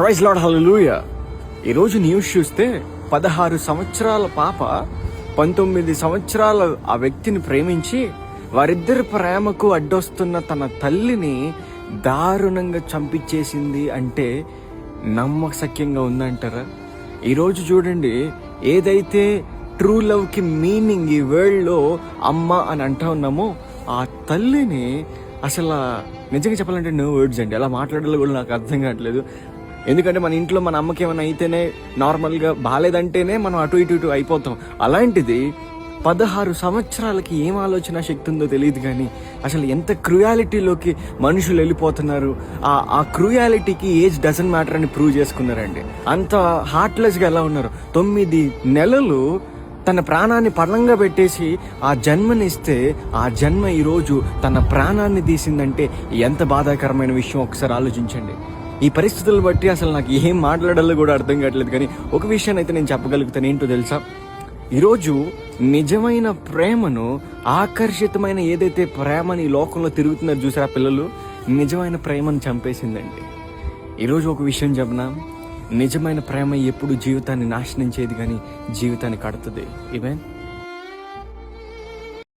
Praise lord హల్లెలూయా. ఈరోజు news చూస్తే పదహారు సంవత్సరాల పాప పంతొమ్మిది సంవత్సరాల ఆ వ్యక్తిని ప్రేమించి వారిద్దరి ప్రేమకు అడ్డొస్తున్న తన తల్లిని దారుణంగా చంపించేసింది అంటే నమ్మశక్యంగా ఉందంటారా? ఈరోజు చూడండి ఏదైతే ట్రూ లవ్కి మీనింగ్ ఈ వరల్డ్లో అమ్మ అని అంటా ఉన్నామో ఆ తల్లిని అసలు నిజంగా చెప్పాలంటే నో వర్డ్స్ అండి. అలా మాట్లాడాలో కూడా నాకు అర్థం కావట్లేదు. ఎందుకంటే మన ఇంట్లో మన అమ్మకి ఏమైనా అయితేనే నార్మల్గా బాగాలేదంటేనే మనం అటు ఇటు ఇటు అయిపోతాం. అలాంటిది పదహారు సంవత్సరాలకి ఏం ఆలోచన శక్తి ఉందో తెలియదు కానీ అసలు ఎంత క్రుయాలిటీలోకి మనుషులు వెళ్ళిపోతున్నారు ఆ ఆ క్రుయాలిటీకి ఏజ్ డజన్ మ్యాటర్ అని ప్రూవ్ చేసుకున్నారండి. అంత హార్ట్లెస్గా ఎలా ఉన్నారు? తొమ్మిది నెలలు తన ప్రాణాన్ని పళ్ళంగా పెట్టేసి ఆ జన్మనిస్తే ఆ జన్మ ఈరోజు తన ప్రాణాన్ని తీసిందంటే ఎంత బాధాకరమైన విషయం ఒకసారి ఆలోచించండి. ఈ పరిస్థితులను బట్టి అసలు నాకు ఏం మాట్లాడాలో కూడా అర్థం కావట్లేదు. కానీ ఒక విషయాన్ని అయితే నేను చెప్పగలుగుతాను. ఏంటో తెలుసా? ఈరోజు నిజమైన ప్రేమను ఆకర్షితమైన ఏదైతే ప్రేమని ఈ లోకంలో తిరుగుతున్నారు చూసారా పిల్లలు? నిజమైన ప్రేమను చంపేసిందండి. ఈరోజు ఒక విషయం చెప్పనా నిజమైన ప్రేమ ఎప్పుడు జీవితాన్ని నాశనం చేయదు కానీ జీవితాన్ని కడుతుంది. ఈవెన్